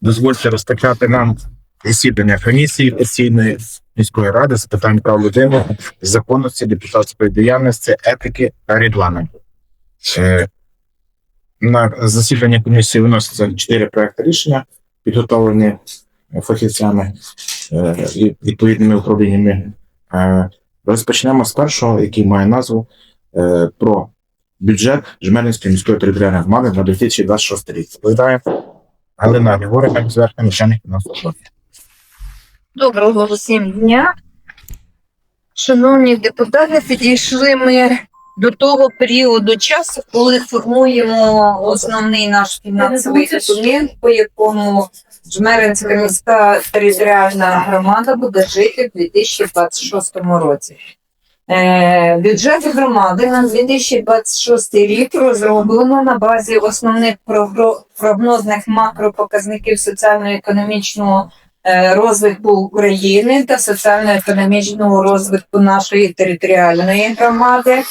дозвольте розпочати нам засідання комісії постійної міської ради з питань прав людини, законності, депутатської діяльності, етики та регламенту. Е, На засідання комісії виносяться чотири проекти рішення, підготовлені фахівцями е, і відповідними управліннями. Е, Розпочнемо з першого, який має назву про бюджет Жмеринської міської територіальної громади на 2026 рік. Відповідає Галина Григорівна, зверху начальник фінансового. Доброго всім дня. Шановні депутати, підійшли ми до того періоду часу, коли формуємо основний наш фінансовий документ, по якому Жмеринська міська територіальна громада буде жити в 2026 році. Е, бюджет громади на 2026 рік розроблено на базі основних прогнозних макропоказників соціально-економічного е, розвитку України та соціально-економічного розвитку нашої територіальної громади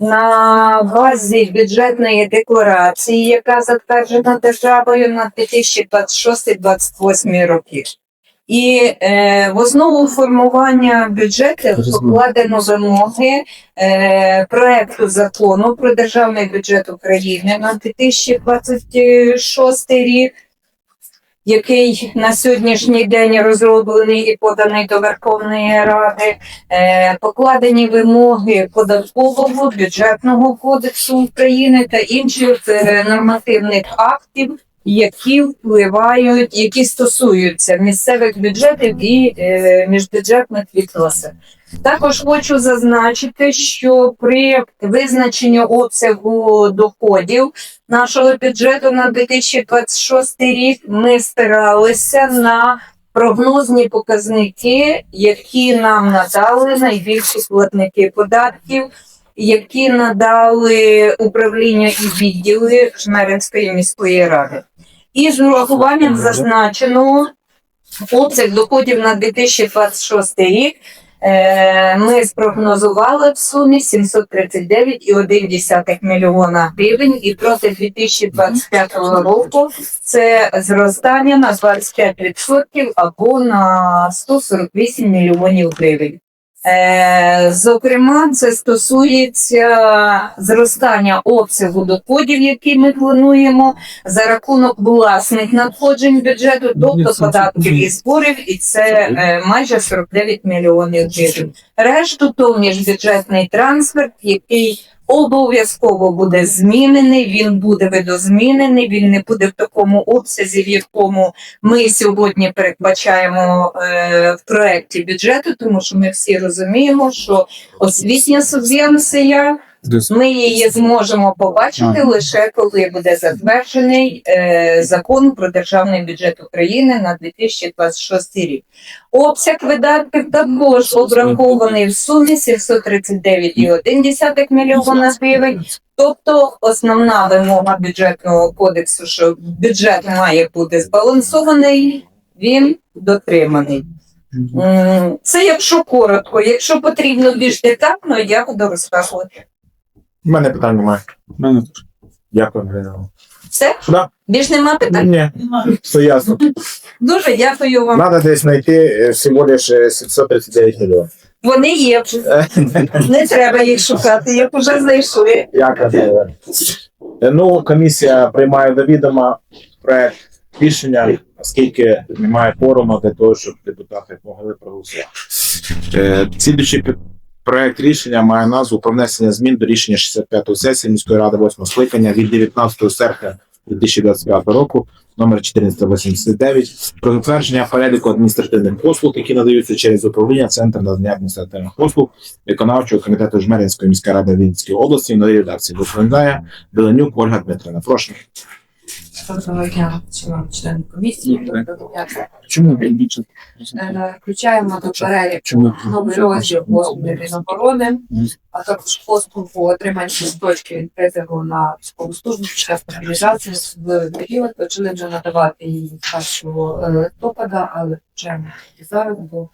на базі бюджетної декларації, яка затверджена державою на 2026-2028 роки. І е, в основу формування бюджету покладено вимоги е, проекту закону про державний бюджет України на 2026 рік, який на сьогоднішній день розроблений і поданий до Верховної Ради, е, покладені вимоги податкового бюджетного кодексу України та інших е, нормативних актів, які впливають, які стосуються місцевих бюджетів і е, міжбюджетних відносин. Також хочу зазначити, що при визначенні обсягу доходів нашого бюджету на 2026 рік ми спиралися на прогнозні показники, які нам надали найбільші платники податків, які надали управління і відділи Жмеринської міської ради. І з урахуванням зазначеного обсяг доходів на 2026 рік е, ми спрогнозували в сумі 739,1 мільйона гривень, і проти 2025 року це зростання на 25% або на 148 мільйонів гривень. Е, Зокрема, це стосується зростання обсягу доходів, які ми плануємо за рахунок власних надходжень бюджету, тобто податків і зборів, і це е, майже 49 мільйонів гривень. Решту то міжбюджетний трансфер, який обов'язково буде змінений. Він буде видозмінений. Він не буде в такому обсязі, в якому ми сьогодні передбачаємо е, в проекті бюджету, тому що ми всі розуміємо, що освітня субвенція. Ми її зможемо побачити лише коли буде затверджений е, закон про державний бюджет України на 2026 рік. Обсяг видатків також обрахований в сумі 739,1 мільйона гривень. Тобто основна вимога бюджетного кодексу, що бюджет має бути збалансований, він дотриманий. Це якщо коротко, якщо потрібно більш детально, я буду розказувати. У мене питань немає. Мене Дякую, Галина. Все? Да. Більш нема питань? Ні, все ясно. Дуже дякую вам. Надо десь знайти е, всього лиш е, 739 мільйонів. Вони є. Не треба їх шукати, їх вже знайшли. Як це? Е, Ну, комісія приймає до відома проект рішення, оскільки немає форуму для того, щоб депутати могли проголосувати. Е, Слідуючий проект рішення має назву про внесення змін до рішення 65-ї сесії міської ради 8 скликання від 19 серпня 2025 року номер 1489 про затвердження переліку адміністративних послуг, які надаються через управління Центру надання адміністративних послуг виконавчого комітету Жмеринської міської ради Вінницької області в новій редакції доповідає Беленюк Ольга Дмитрівна. Прошу. Доброго дня, комісії. Дня. чому він більше? Е, Включаємо до переліку Чому? новий розділ послуги Міноборони, а також послуг по отриманні точки відкритого на військову службу під час мобілізації в період. Почали вже надавати її з 1 листопада, але включаємо і зараз, бо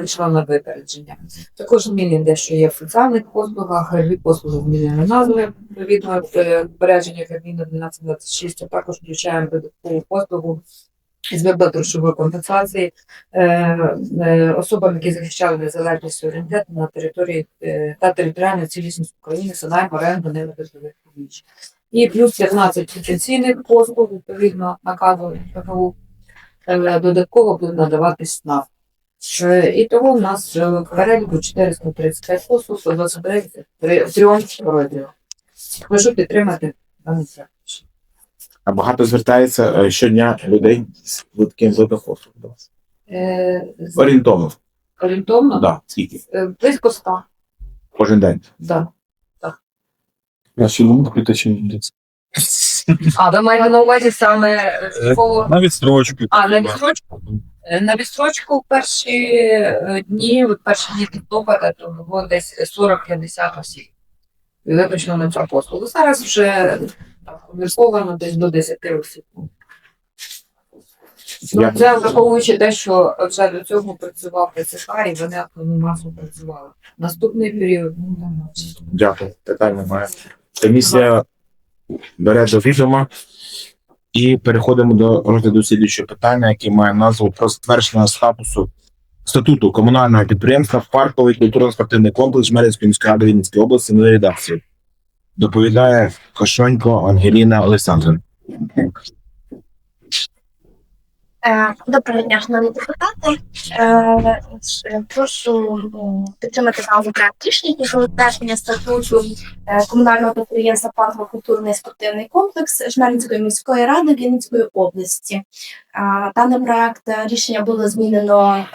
пішла на випередження. Також зміни дещо є в соціальних послугах, дві послуги змінили назви відповідно е, попередження Кабміну 1226, а також включаємо додаткову послугу з грошової компенсації е, е, особам, які захищали незалежність суверенітет на території е, та територіальну цілісність України, санайм, оренду нерозових публіч. І плюс 15 потенційних послуг, відповідно, наказу ПГУ, е, додатково буде надаватись. Е, І того в нас е, в переліку 435 послуг, 129 при- в трьох розділах. Прошу підтримати проект. А багато звертається е, щодня людей з таким послуг до вас. Е, з- Орієнтовно. Орієнтовно Да, скільки? е, близько 100. Кожен день. Да. Я ще думаю, купити чи ні. А, ви маєте на увазі саме е, по... На відстрочку. А, на відстрочку? Е, На відстрочку перші е, дні, от перші дні листопада, то було десь 40-50 осіб. І Виключно на цю послугу. Зараз вже обов'язково десь до 10 осіб. Ну, Це враховуючи те, що вже до цього працював ПЦК і вони активну масу працювали. Наступний період, ну, там, Дякую. Питань немає. Комісія бере до відома і переходимо до розгляду слідуючого питання, яке має назву про затвердження статусу статуту комунального підприємства Парковий культурно-спортивний комплекс Жмеринської міської ради Вінницької області на редакції. Доповідає Кошонько Ангеліна Олександрівна. Е, Доброго дня, шановні депутати. Е, е, Прошу підтримати даний проект рішення про затвердження статуту комунального підприємства парково культурний спортивний комплекс Жмеринської міської ради Вінницької області. Даний проект рішення було змінено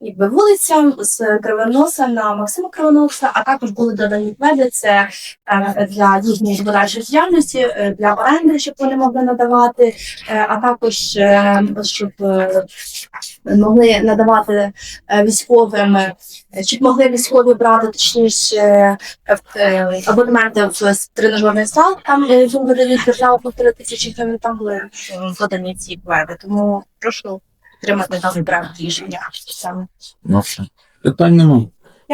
якби вулиця з Кривоноса на Максима Кривоноса, а також були додані кведи. Це е, для їхньої подальшої діяльності, е, для оренди, щоб вони могли надавати. Е, а також щоб могли надавати військовим, щоб могли військові брати точніше абонементи в тренажерний зал, там їм видають державу по 3 тисячі гривень, там були подані ці кведи. Тому прошу підтримати даний проект рішення саме. Ну, все. Питань нема.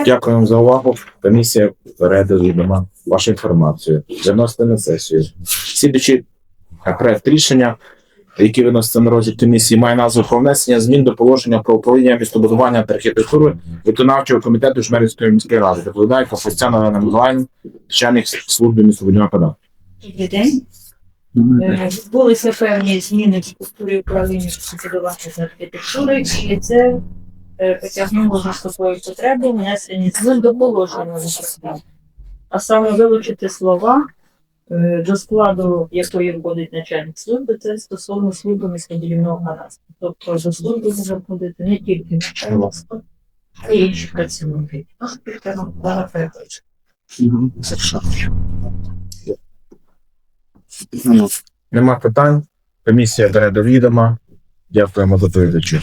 Дякую вам за увагу. Комісія бере до відома вашу інформацію. Виносите на сесію. Слідуючий проект рішення, який виноситься на розгляд комісії, має назву про внесення змін до положення про управління містобудування та архітектури виконавчого комітету Жмеринської міської ради. Доповідає Капустяна Олена Миколаївна, начальник служби містобудівного податку. Добрий день. Е, Відбулися певні зміни в структурі управління містобудування та архітектури, і це е, потягнуло за собою потребу внесення змін до положення закону. А саме вилучити слова, е, до складу якої входить начальник служби, це стосовно служби міськодівного гаразду. Тобто до служби може входити не тільки начальник служби, а й інші працівники. Ну, ну, зараз перепрошую. Нема питань. Комісія бере до відома. Дякуємо доповідачу.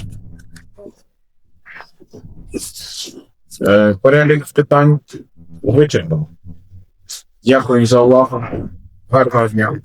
Е, Перелік питань вичерпано. Дякую за увагу. Гарного дня.